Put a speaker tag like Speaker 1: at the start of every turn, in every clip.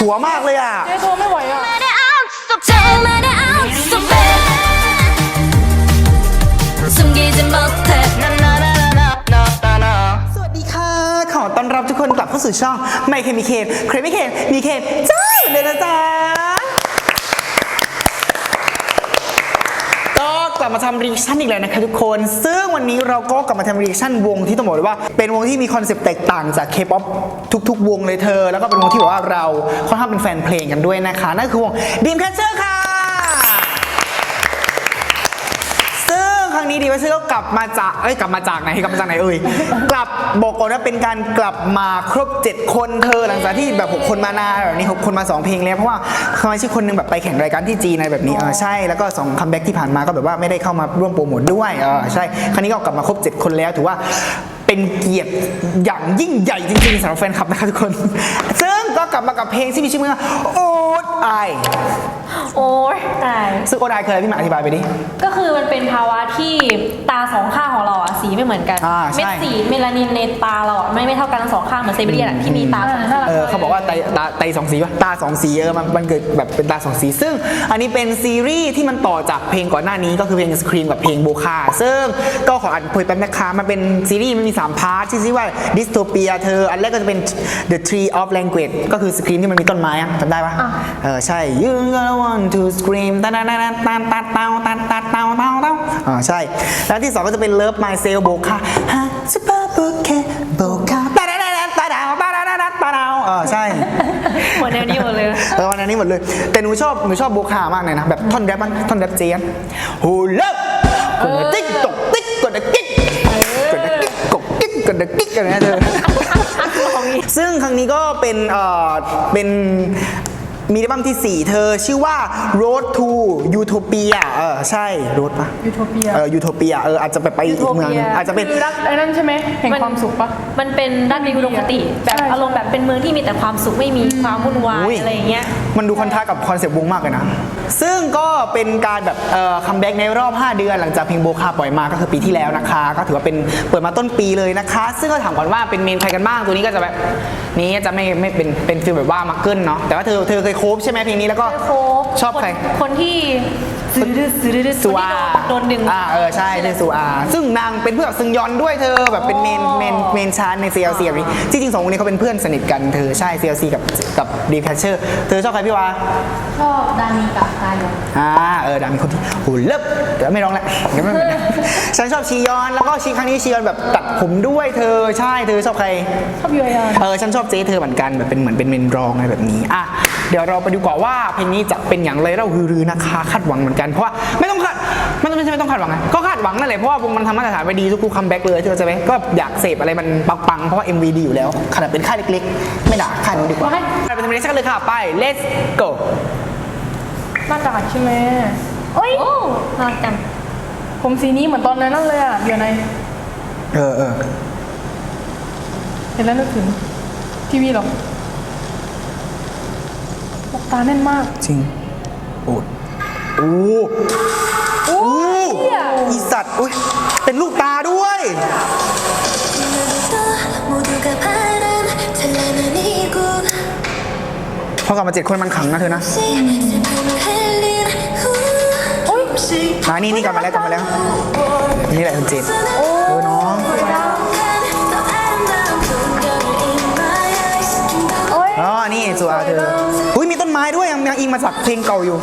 Speaker 1: หัวมากเลยอ่ะ
Speaker 2: เจ๊โทรไม่ไหวอ่ะ
Speaker 3: Let it out so bad Let it out so bad 숨기지 못해 나나나나나나나
Speaker 1: สวัสดีค่ะ ขอต้อนรับทุกคนกลับเข้าสู่ช่องไม่เคมีเคนเครไม่เคนมีเคนจ้าเหมือนเดิมนะจ๊ะ ลับมาทำรีแอคชั่นอีกแล้วนะคะทุกคน ซึ่งวันนี้เราก็กลับมาทำรีแอคชั่นวงที่ต้องบอกเลยว่า เป็นวงที่มีคอนเซปต์แตกต่างจากเคป๊อปทุก ๆ วงเลยเธอ แล้วก็เป็นวงที่บอกว่าเราค่อนข้างเป็นแฟนเพลงกันด้วยนะคะ นั่นคือวงดีมแคชเชอร์ค่ะ รั้งนี้ดีไวซ์ก็กลับมาจากเอ้ยกลับมาจากไหนกลับมาจากไหนเอ่ยกลับบอกก่อนว่าเป็นการกลับมาครบ 7 คนเธอหลังจากที่แบบ6คนมานานแบบนี้6คนมา 2 เพลงแล้วเพราะว่าสมาชิกคนหนึงแบบไปแข่งรายการที่จีนอะไรแบบนี้เออใช่แล้วก็2คัมแบ็กที่ผ่านมาก็แบบว่าไม่ได้เข้ามาร่วมโปรโมทด้วยเออใช่ครั้งนี้ก็กลับมาครบ 7 คนแล้วถือว่าเป็นเกียรติอย่างยิ่งใหญ่จริงๆสำหรับแฟนคลับนะคะทุกคนซึ่ง ก็กลับมากับเพลงที่มีชื่อว่าโอ๊ตไอ
Speaker 2: โอ้ยตาย
Speaker 1: ซึ่งโอ๊ตไอคืออะไรพี่หมาอธิบายไปดิ
Speaker 2: ก็คือมันเป็นภาวะที่ตาสองข้างของเราอะสีไม่เหมือนกัน
Speaker 1: อ่าใช่
Speaker 2: เม็ดสีเมลานินในตาเราอะไม่ไม่เท่ากันทั้งสองข้างเหมือนไซบีเรียนอะที่มีตาสองสี
Speaker 1: เออเขาบอกว่าไตตาไตสองสีป่ะตาสองสีเออมันมันเกิดแบบเป็นตาสองสี ซึ่งอันนี้เป็นซีรีส์ที่มันต่อจากเพลงก่อนหน้านี้ก็คือเพลงสครีมกับเพลงโบคาซึ่งก็ขออัดเผยแป๊บนะคะมันเป็นซีรีส์มันมี 3 พาร์ทที่ชื่อว่าดิสโทเปียเธอ อันแรกก็จะเป็น The Tree of Language ก็คือสครีมที่มันมีต้นไม้อะจำได้ปะเออใช่ You gonna want to scream ตาตาตาตาตาตาตาตาตาตาตาตาอ่าใช่ แล้วที่สองก็จะเป็น Love Myself โบคาฮะ Super Bouquet โบคาตาตาตาตาตาตาตาตาตาตาเออใช่
Speaker 2: หมดแนวนี้หมดเลย
Speaker 1: เออวันนี้หมดเลย แต่หนูชอบหนูชอบโบคามากเลยนะ แบบท่อนแรปมันท่อนแรปเจียนฮูเลิฟกดติ๊กตกติ๊กกดกิ๊กกดกิ๊กกดกิ๊กกดกิ๊กอะไรนะเธอซึ่งค รั้งนี้ก็เป็นเอ่อเป็นมีอัลบั้มที่ 4 เธอชื่อว่า Road to Utopia เออใช่ Road ปะ
Speaker 4: ยูโทเปีย
Speaker 1: เออ Utopia เอออาจจะไปไปอีกเมืองหนึ่งอาจจะเป็น
Speaker 4: คือรักไอ้นั่นใช่ไหมแห่งความสุขปะ
Speaker 2: มันเป็นด้านมีอุดมคติ แบบ
Speaker 4: ใช่
Speaker 2: อารมณ์แบบเป็นเมืองที่มีแต่ความสุขไม่มีความวุ่นวาย
Speaker 1: อุ๊ย
Speaker 2: อะไรอย่างเงี้ย
Speaker 1: มันดูคอนทราสต์กับคอนเซปต์วงมากเลยนะ ซึ่งก็เป็นการแบบเอ่อคัมแบ็กในรอบ 5 เดือน หลังจากเพลงโบคาปล่อยมาก็คือปีที่แล้วนะคะ ก็ถือว่าเป็นเปิดมาต้นปีเลยนะคะ ซึ่งก็ถามก่อนว่าเป็นเมนใครกันบ้างตัวนี้ก็จะแบบนี้จะไม่ไม่เป็นเป็นฟิลแบบว่ามาเกิลเนาะแต่ว่าเธอเธอเคยโคฟใช่ไหมเพลงนี้แล้วก็
Speaker 2: โคบ
Speaker 1: ชอบใคร
Speaker 2: นคนที่ ซื้อดื้อซื้อดื้อ
Speaker 1: ซูอา
Speaker 2: โดนดึง
Speaker 1: อ่าเออใช่ชื่อซูอา ซึ่งนางเป็นเพื่อนกับซึงยอนด้วยเธอแบบเป็นเมนเมนเมนชาร์ใน CLC แบบนี้ที่จริงสองคนนี้เขาเป็นเพื่อนสนิทกันเธอใช่ CLC กับกับดีแพชเชอร์เธอชอบใครพี่วา
Speaker 2: ชอบดานีกับกายอน
Speaker 1: อ่าเออดังคนที่หูเลิบเดี๋ยวไม่ร้องแล้วเดี๋ยวไม่เหมือนฉันชอบชียอนแล้วก็ชีครั้งนี้ชียอนแบบตัดผมด้วยเธอใช่เธอชอบใคร
Speaker 4: ชอบยูไออาร์
Speaker 1: เออฉันชอบเจ๊เธอเหมือนกันแบบเป็นเหมือนเป็นเมนรองอะไรแบบนี้อะเดี๋ยวเราไปดูก่อนว่าเพลงนี้จะเป็นอย่างไรเราฮือรือนะคะคาดหวังเหมือนกันเพราะว่าไม่ต้องคาดมันไม่ใช่ไม่ต้องคาดหวังไงก็คาดหวังนั่นแหละเพราะว่าวงมันทำมาตรฐานไปดีทุกๆคัมแบ็กเลยเธอเข้าใจไหมก็อยากเสพอะไรมันปังๆเพราะว่า MV ดีอยู่แล้วขนาดเป็นค่ายเล็กๆ ไม่ด่าค่ายนู้นดีกว่าไปทำเรชั่นเลยค่ะไป let's go
Speaker 4: หน้ากากใช่ไหม
Speaker 2: โอ้ยน่ารักจัง
Speaker 4: ผมสีนี้เหมือนตอนนั้นนั่นเลยอะเดี๋ยวใน
Speaker 1: เออเออ
Speaker 4: เห็นแล้วนึกถึงทีวีเหรอบอกตาแน่นมาก
Speaker 1: จริงโอ้ โอ้โอ้อีสัตว์อุ้ยเป็นลูกตาด้วย พอกลับมาเจ็ดคนมันขังนะเธอนะมานี่นี่กลับมาแล้วกลับมาแล้ว นี่แหละคุณเจนโอ้น้องอ๋อนี่สัวเธอ ยังอิงมาจากเพลงเก่าอยู่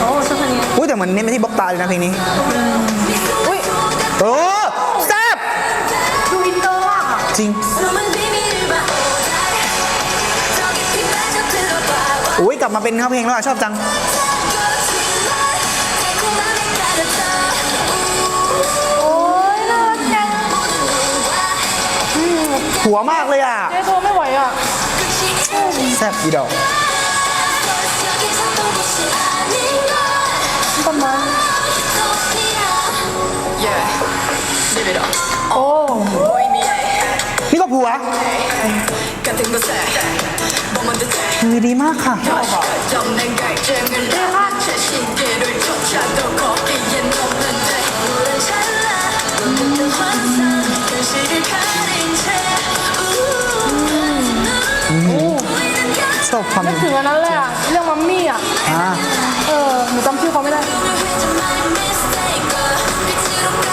Speaker 2: โอ้ชอบเพลงนี้
Speaker 1: อุ้ยแต่เหมือนเน้นไปที่บล็อกตาเลยนะเพลงนี้อุ้ยโอ้แซ่บ
Speaker 4: ดูอินเตอร์มาะ
Speaker 1: จริงอุ้ยกลับมาเป็นเนื้อเพลงแล้วอะชอบจัง หัวมากเลยอะ
Speaker 4: เจ๊โทรไม่ไหวอะ
Speaker 1: แซ่บอีดอก
Speaker 4: ต้นไม้โอ้
Speaker 1: นี่ก็ผัววิดีมากค่ะ
Speaker 3: เท่มา
Speaker 1: ก บความ
Speaker 4: นึกถึงอันนั้นเลยอะเรื่องมัมมี่อะ
Speaker 1: อ่า
Speaker 4: เออหนูจำชื่อเขาไม่ได้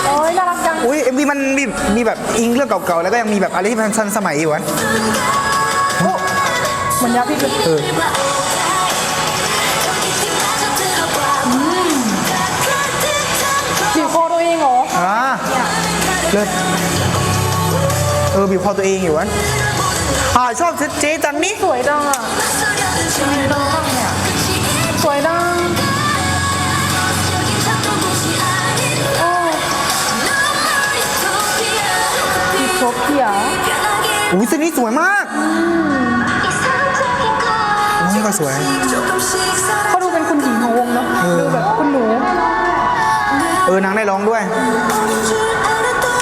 Speaker 4: โอ้ยน่ารักจัง
Speaker 1: อุ้ยเอ็มวีมันมีมีแบบอิงเรื่องเก่าๆ แล้วก็ยังมีแบบอะไรที่มันทันสมัยอยู่วะ
Speaker 4: เหมือนยาพี่เลย
Speaker 1: เออ
Speaker 4: บีบคอตัวเองเหรอ
Speaker 1: อ่าเลิศเออบีบคอตัวเองอยู่วะ อ่าชอบเจ๊จันนี่
Speaker 4: สวยจังอะสวยจังโอ้บีบครบเพีย
Speaker 1: อุ้ยเส้นนี้สวยมากโอ้ยก็สวย
Speaker 4: เขาดูเป็นคุณหญิงของวงเนาะดูแบบคุณหนู
Speaker 1: เออนางได้ร้องด้วย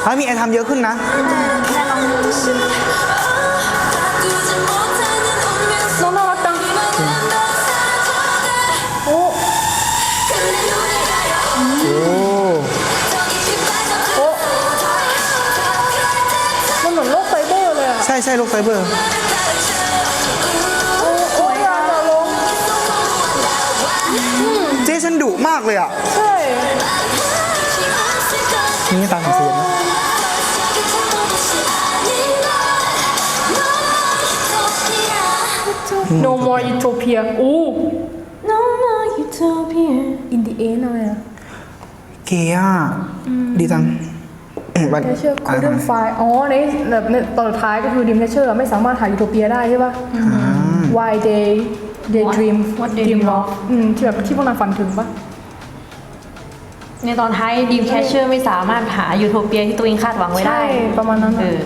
Speaker 1: เฮ้ยมีไอทำเยอะขึ้นนะ ใช่ใช่โลกไซเบอร์
Speaker 4: โอ้โอ้ยอยากจะลง
Speaker 1: เจ๊ฉันดุมากเลยอะ
Speaker 4: ใช่
Speaker 1: นี่ตาของเสียงนะ
Speaker 4: โน more utopia อู้
Speaker 2: No more utopia
Speaker 4: in the end อะไรอะ
Speaker 1: เก๋อะดีจัง วัน
Speaker 4: เนเชอร์ couldn't find อ๋อในแบบในตอนสุดท้ายก็คือดิมเนเชอร์ไม่สามารถหายูโทเปียได้ใช่ป่ะ why they they
Speaker 2: What?
Speaker 4: dream
Speaker 2: What they
Speaker 4: dream
Speaker 2: dream
Speaker 4: of อืมที่แบบที่พวกนางฝันถึงป่ะ
Speaker 2: ในตอนท้ายดีมแคชเชอร์ไม่สามารถหายูโทเปียที่ตัวเองคาดหวังไว้ได้
Speaker 4: ใช่ประมาณนั้น
Speaker 2: เอ
Speaker 4: อะ
Speaker 2: อ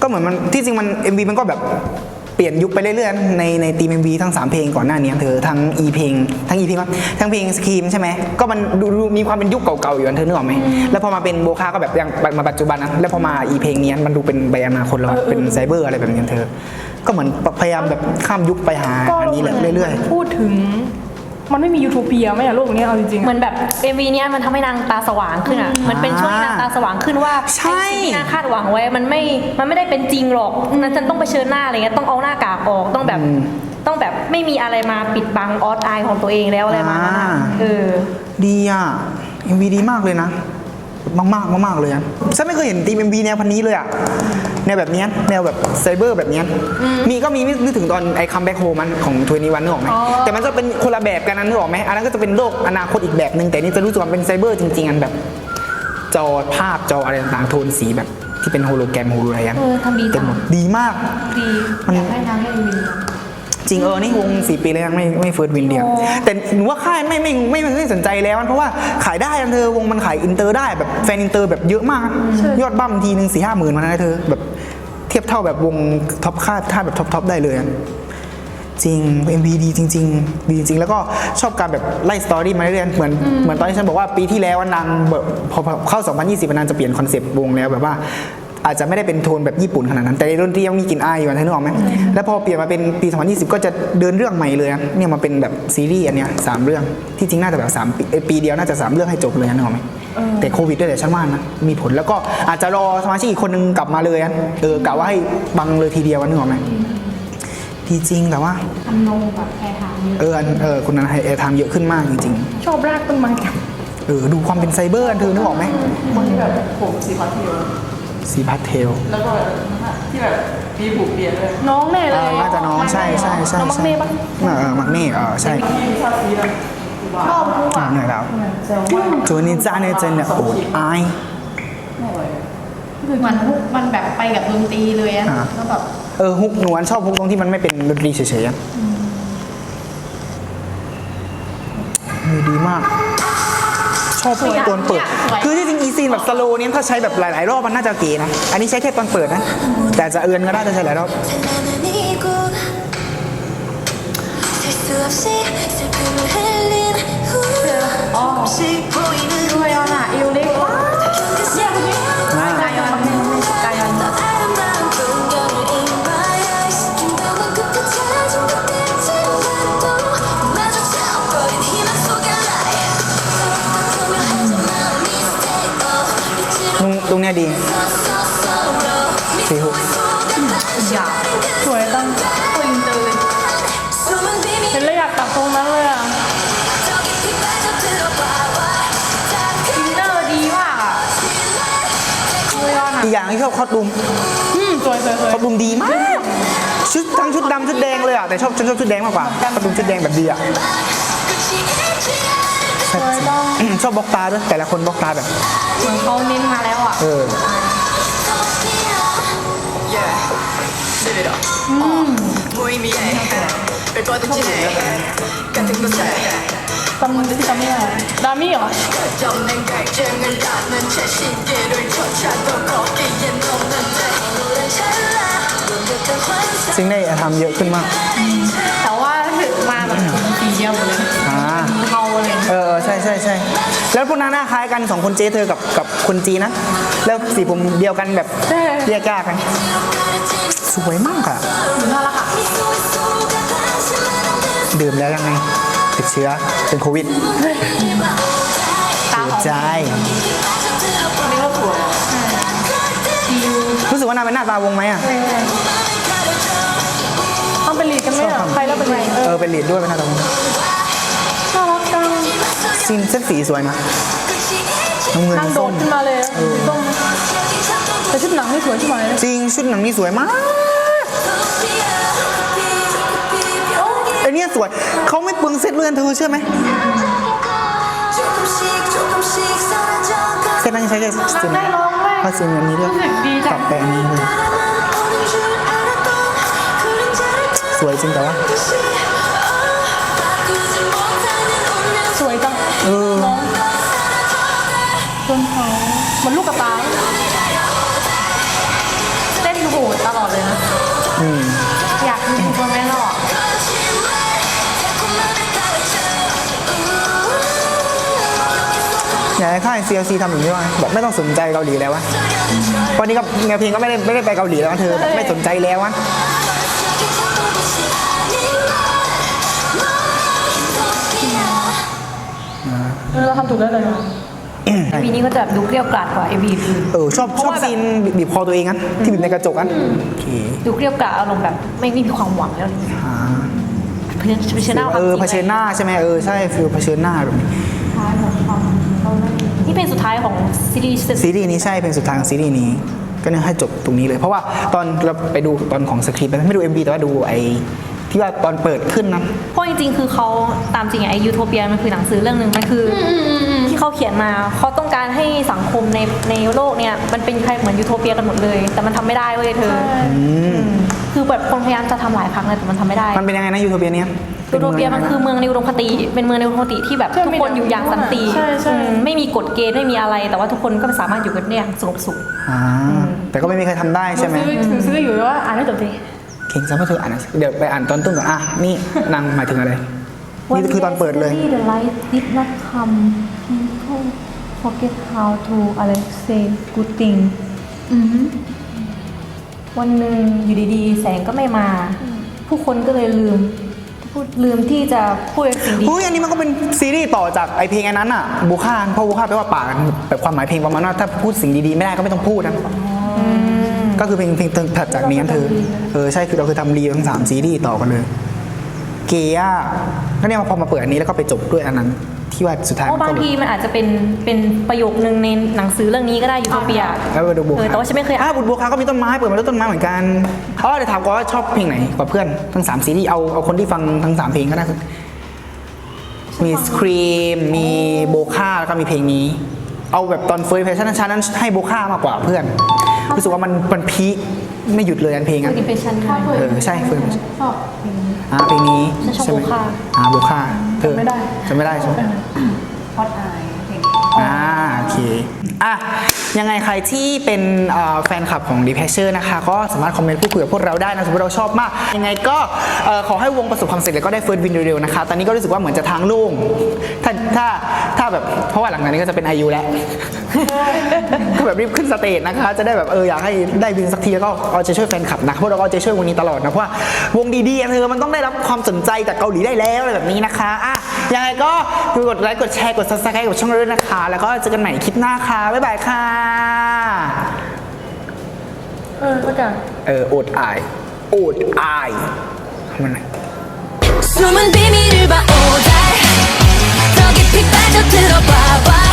Speaker 1: ก็เหมือนมันที่จริงมัน MV มันก็แบบ เปลี่ยนยุคไปเรื่อยๆในในทีม MV ทั้ง 3 เพลงก่อนหน้านี้เธอทั้ง E เพลงทั้ง E เพลงว่าทั้งเพลงสกีมใช่ไหมก็มันดูดูมีความเป็นยุคเก่าๆอยู่อันเธอนึกออกไหมแล้วพอมาเป็นโบคาก็แบบยังมาปัจจุบันนะแล้วพอมา E เพลงนี้มันดูเป็นใบอนาคตแล้วอะเป็นไซเบอร์อะไรแบบนี้เธอ ก็เหมือนพยายามแบบข้ามยุคไปหา
Speaker 4: ก็
Speaker 1: อันนี้แหละเรื่อย
Speaker 4: พูดถึง มันไม่มียูโทเปียไหมอะโลกนี้เอาจริงๆ
Speaker 2: เหมื
Speaker 4: อะ
Speaker 2: อนแบบ MV เนี้ยมันทำให้นางตาสว่างขึ้นอะมันเป็นช่วงที่นางตาสว่างขึ้นว่า
Speaker 1: ใช่
Speaker 2: ไอ้สิ่งที่นางคาดหวังไว้มันไม่มันไม่ได้เป็นจริงหรอกนั้นฉันต้องเผชิญหน้าอะไรเงี้ยต้องเอาหน้ากากออกต้องแบบต้องแบบไม่มีอะไรมาปิดบังออสไอของตัวเองแล้วอะไรมาณนั้นอะเออ
Speaker 1: ๆดีอะ MV ดีมากเลยนะ มากมากๆมากๆเลยอะฉันไม่เคยเห็นทีม MV แนวพันนี้เลยอะ แนวแบบเนี้ยแนวแบบไซเบอร์แบบเนี้ยมีก็มีนึกถึงตอนไอ้คัมแบ็กโฮมันของทวนีวันนึกออกไหมแต่มันจะเป็นคนละแบบกันนะนึกออกไหมอันนั้นก็จะเป็นโลกอนาคตอีกแบบหนึ่งแต่นี่จะรู้สึกว่าเป็นไซเบอร์จริงๆอันแบบ จอภาพจออะไรต่างๆโทนสีแบบที่เป็นโฮโลแกรมโฮโลอะไรกัน
Speaker 2: เออทำดีจัง
Speaker 1: เต็มหมดดีมาก
Speaker 2: ดี
Speaker 1: มัน
Speaker 2: อยากให้นางได้วิน
Speaker 1: จริงเออนี่วงสี่ปีแล้วยังไม่ไม่เฟิร์สวินเดียวแต่หนูว่าค่ายไม่ไม่ไม่ไม่ไม่สนใจแล้วเพราะว่าขายได้อันเธอวงมันขายอินเตอร์ได้แบบแฟนอินเตอร์แบบเยอะมาก ยอดบั้มทีหนึ่งสี่ห้าหมื่นมานะเธอแบบเทียบเท่าแบบวงท็อปค่ายค่ายแบบท็อปท็อปได้เลยอะจริง MV ดีจริง ๆ ดีจริง แล้วก็ชอบการแบบไล่สตอรี่มาเรื่อยๆเหมือนเหมือนตอนที่ฉันบอกว่าปีที่แล้วนางแบบพอพอเข้า 2020นางจะเปลี่ยนคอนเซปต์วงแล้วแบบว่า อาจจะไม่ได้เป็นโทนแบบญี่ปุ่นขนาดนั้น แต่ในดนตรียังมีกลิ่นอายอยู่นะเธอนึกออกไหมแล้วพอเปลี่ยนมาเป็นปี2020 ก็จะเดินเรื่องใหม่เลยนะเนี่ยมาเป็นแบบซีรีส์อันเนี้ยสามเรื่องที่จริงน่าจะแบบสามปีเอ้ยปีเดียวน่าจะสามเรื่องให้จบเลยนะนึกออกไหมแต่โควิดด้วยแหละฉันว่านะมีผลแล้วก็อาจจะรอสมาชิกอีกคนนึงกลับมาเลยนะเออกะว่าให้บังเลยทีเดียวนะนึกออกไหมดีจริงแต่ว่า
Speaker 2: ทำนงแบบแพรทางเยอะ
Speaker 1: เอออันเออคุณนันให้แอร์ไทม์เยอะขึ้นมากจริง
Speaker 4: ชอบรากต้นไม้จัง
Speaker 1: ๆเออดูความเป็นไซเบอร์อันเธอนึกออกไหม
Speaker 5: คนที่แบบผมสีพาสเทล
Speaker 1: สีพัทเทล
Speaker 5: แล้วก็แบบที่แบบมีผูกเปลี่ยนด้วย
Speaker 4: น้องแน่เล
Speaker 1: เอยอน่าจะน้องใช่ใช่ใช่
Speaker 4: น้องมัก
Speaker 1: ใช่
Speaker 4: เน่ปะ
Speaker 1: เออเออมักเน่เออใช่
Speaker 5: ที่ชอบสีแบบ
Speaker 4: ชอบรู้
Speaker 1: อ่า
Speaker 4: อะ
Speaker 1: เหนื่อยแล้ว
Speaker 5: แซวว่า
Speaker 1: ตัวนี้จ้าเนี่ยเจนเนี่ยโอดอาย
Speaker 5: ไม่ไหว
Speaker 6: มันมันแบบไปกับดนตรีเลยอะ
Speaker 1: อ่า
Speaker 6: แล้วแบบ
Speaker 1: เออฮุกหนวนชอบฮุกตรงที่มันไม่เป็นดนตรีเฉยๆอะเออดีมาก ชอบตอนเปิด คือที่จริงอีซีนแบบสโลว์เนี้ยถ้าใช้แบบหลายๆรอบมันน่าจะเก๋นะ อันนี้ใช้แค่ตอนเปิดนะ แต่จะเอือนก็ได้ถ้าใช้หลายรอบ
Speaker 3: 셀수 없이 슬픔을 흘린 후 조금씩 보이는
Speaker 4: ด้วยอ่ะเอ ี่ยดีสีหุ
Speaker 3: บอยา
Speaker 6: กสวยตั้งตัวอิน
Speaker 3: เห็นแล้วอยาก
Speaker 1: ตัดตรงนั้น
Speaker 3: เลยอะ
Speaker 1: อิน
Speaker 3: เตอร์
Speaker 6: ดีมากอะเลย
Speaker 4: อะ
Speaker 1: อีกอย่างที่ชอบคอดุม
Speaker 4: อืมสวยสวยส
Speaker 1: คอดุมดีมากชุดทั้งชุดดำชุดแดงเลยอะแต่ชอบฉันชอบชุดแดงมากกว่าคอดุมชุดแดงแบบดีอะ
Speaker 3: 끝이 있지 않을 것
Speaker 1: ชอบบล็อกตาด้วย แต่ละคนบล็อกตาแบบ
Speaker 2: เหมือนเขาเน้นมาแล้วอ่ะ
Speaker 1: เออ
Speaker 4: จำที่จำไม่ได้ดามี่เหรอ
Speaker 1: ซึ่งได้ทำเยอะขึ้นมาก
Speaker 6: แต่ว่าถึงมาแบบสีเดียวหมดเลย
Speaker 1: แล้วพวกนั้นหน้าคล้ายกันสองคนเจเธอกับกับคนจีนนะ แล้วสีผมเดียวกันแบบ
Speaker 4: ใช่
Speaker 1: เรียกยากกันสวยมากอะดื่มแล้วยังไงติดเชื้อเป็นโควิด
Speaker 6: ตาของ
Speaker 1: ใจ
Speaker 6: นี่ก็สวย
Speaker 1: รู้สึกว่านางเป็นหน้าตาวงไหมอะ
Speaker 4: ต้องเป็นลีดกันไหมอะใครแล้วเป็นไงเอ
Speaker 1: เอ
Speaker 4: อ
Speaker 1: อเป็นลีดด้วยเป็นหน้าตาวง
Speaker 4: น่ารักจัง
Speaker 1: ซีนเส้นสีสวยนะน้ำเงินา
Speaker 4: งโด
Speaker 1: ส้
Speaker 4: ด
Speaker 1: ม
Speaker 4: ขึ้นมาเลยต้มนชุดหนังนี่สวยใช่ไหม
Speaker 1: จริงชุดหนังนี่สวยมากไอเนี้ยสวยเขาไม่เปลืองเซ็ตเลื่อนเธอเชื่อไหมเส้ตนั้นใช้แค่ซีนได้ร้องไหมเพราะซีนอันนี้ด้วยตัดแต่งนี้เลยสวยจริงแต่ว่า CLC ทำอย่างนี้ว่างแบบไม่ต้องสนใจเกาหลีแล้ววะวันนี้ก็แนวเพลงก็ไม่ได้ไม่ได้ไปเกาหลีแล้วนะเธอแบบไม่สนใจแล้ววะ
Speaker 4: เออเราทำถูกแล้วเลย
Speaker 2: วีนี้ก็จะแบบดูเกลี้ยวกล่อมกว่าเอวีอื่น
Speaker 1: เออชอบชอบซีนบีบคอตัวเองงั้นที่บีบในกระจกอันโอเค
Speaker 2: ดูเกลี้ยวกล่อมอารมณ์แบบไม่ไม่มีความหวังแล้ว
Speaker 1: อ่า
Speaker 2: เพื่อนเผชิญหน้าความ
Speaker 1: เออ
Speaker 2: จริง
Speaker 1: เผชิญหน้าใช่ไหมเออใช่ฟิลเผชิญหน้าแบบนี้
Speaker 2: นี่เป็นสุดท้ายของซีรีส์
Speaker 1: ซีรีส์นี้ใช่เพลงสุดท้ายของซีรีส์นี้ ก็เนี่ยให้จบตรงนี้เลย เพราะว่าตอนเราไปดูตอนของสคริปต์ไม่ดู MV แต่ว่าดูไอ้ที่ว่าตอนเปิดขึ้นนั้น
Speaker 2: เพราะจริงๆ คือเขาตามจริงไอ้ยูโทเปียมันคือหนังสือเรื่องหนึ่งมันคืออที่เขาเขียนมาเขาต้องการให้สังคมในในโลกเนี่ยมันเป็นใครเหมือนยูโทเปียกันหมดเลย แต่มันทำไม่ได้เว้ยเธออคือแบบคนพยายามจะทำหลายครั้งเลยแต่มันทำไม่ได้
Speaker 1: มันเป็นยังไงนะยูโทเปียเนี้ย
Speaker 2: ยูโทเปียมันคือเมืองในอุดมคติ เป็นเมืองในอุดมคติที่แบบ
Speaker 4: ใช่
Speaker 2: ทุกคนอยู่อย่างสันติ
Speaker 4: ใช่ใช่
Speaker 2: อืมไม่มีกฎเกณฑ์ไม่มีอะไร แต่ว่าทุกคนก็สามารถอยู่กันได้อย่างสงบสุข
Speaker 1: อ่าแต่ก็ไม่มีใครทำได้ใช่ไหม
Speaker 4: ซื้อถึงซื้ออยู่ว่าอ่านให้จบสิ
Speaker 1: เก่งซะเพราะเธออ่านหนังสือเดี๋ยวไปอ่านตอนต้นก่อนอะนี่นางหมายถึงอะไรนี่คือตอนเปิดเลย
Speaker 2: the light did not come people forget how to อะไร say good thing วันหนึ่งอยู่ดีๆ แสงก็ไม่มา ผู้คนก็เลยลืม พูดลืมที่จะพูดสิ่งดี
Speaker 1: เฮ้ยอันนี้มันก็เป็นซีรีส์ต่อจากไอเพลงอันนั้นอะบูคาเพราะบูคาแปลว่าปากแบบความหมายเพลงประมาณว่าถ้าพูดสิ่งดีๆไม่ได้ก็ไม่ต้องพูดนะก็คือเพลงเพลงถัดจากนี้นั่นเธอเออใช่คือเราคือทำรีทั้งสามซีรีส์ต่อกันเลย เกียก็เนี่ยพอมาเปิดอันนี้แล้วก็ไปจบด้วยอันนั้น ที่ว่าสุดท้าย
Speaker 2: เพราะ
Speaker 1: มัน
Speaker 2: บาง
Speaker 1: ก็
Speaker 2: ทีมันอาจจะเป็นเป็นประโยคนึงในหนังสือเรื่องนี้ก็ได้ยูโทเปีย
Speaker 1: แล้วไปดูบู
Speaker 2: เออแต่ว่าฉันไม่เคยอ่าน
Speaker 1: อะบุตรบัวคาก็มีต้นไม้เปิดมาด้วยต้นไม้เหมือนกันเขาเดี๋ยวถามก่อนว่าชอบเพลงไหนกว่าเพื่อนทั้งสามซีรีส์เอาเอาคนที่ฟังทั้งสามเพลงก็ได้มีสครีมมีโบคาแล้วก็มีเพลงนี้ เอาแบบตอนเฟิร์สเพลชั่นชั้นนั้นให้โบคามากกว่าเพื่อน รู้สึกว่ามันมันพีค ไม่หยุดเลยอันเพลง
Speaker 2: คือ
Speaker 1: อะ
Speaker 2: อิมเพรสชั่น
Speaker 1: เออใช่เฟิร์ส
Speaker 6: ชอบเพลงนี้
Speaker 1: อ่าเพลงนี้
Speaker 2: ฉันชอบ
Speaker 1: ใไหม
Speaker 2: โบคา
Speaker 1: อ่าโบคาเธอ
Speaker 4: จำไม่ได้
Speaker 1: จำไม่ได้ใช่ไหม
Speaker 6: ฮอตอายเพลง
Speaker 1: อ่าโอเคอะยังไงใครที่เป็นเอ่อแฟนคลับของ d e p a s s u r e นะคะ ก็สามารถคอมเมนต์พูดคุยกับพวกเราได้นะสมมติเราชอบมาก ยังไงก็เอ่อขอให้วงประสบความสำเร็จแล้วก็ได้เฟิร์สวินเร็วๆนะคะ ตอนนี้ก็รู้สึกว่าเหมือนจะทางโลุ่งถ้าถ้าถ้าแบบเพราะว่าหลังจากนี้ก็จะเป็นอายุแล้ว ก็แบบรีบขึ้นสเตจนะคะ จะได้แบบเอออยากให้ได้บินสักทีแล้วก็เอาใจช่วยแฟนคลับนะเพราะเราก็จะช่วยวงนี้ตลอดนะเพราะวงดีๆเธอมันต้องได้รับความสนใจจากเกาหลีได้แล้วอะไรแบบนี้นะคะอะยังไงก็กดไลค์กดแชร์กดซับสไครต์กับช่องเราด้วยนะคะ แล้วก็เจอกันใหม่คลิปหน้าค่ะบ๊ายบายค่ะ
Speaker 4: เออประกาศ
Speaker 1: เอออดอายอดอายทำมันไหน
Speaker 3: 숨은 비밀을
Speaker 1: 봐 오달 더 깊이 빠져 들어봐
Speaker 3: 봐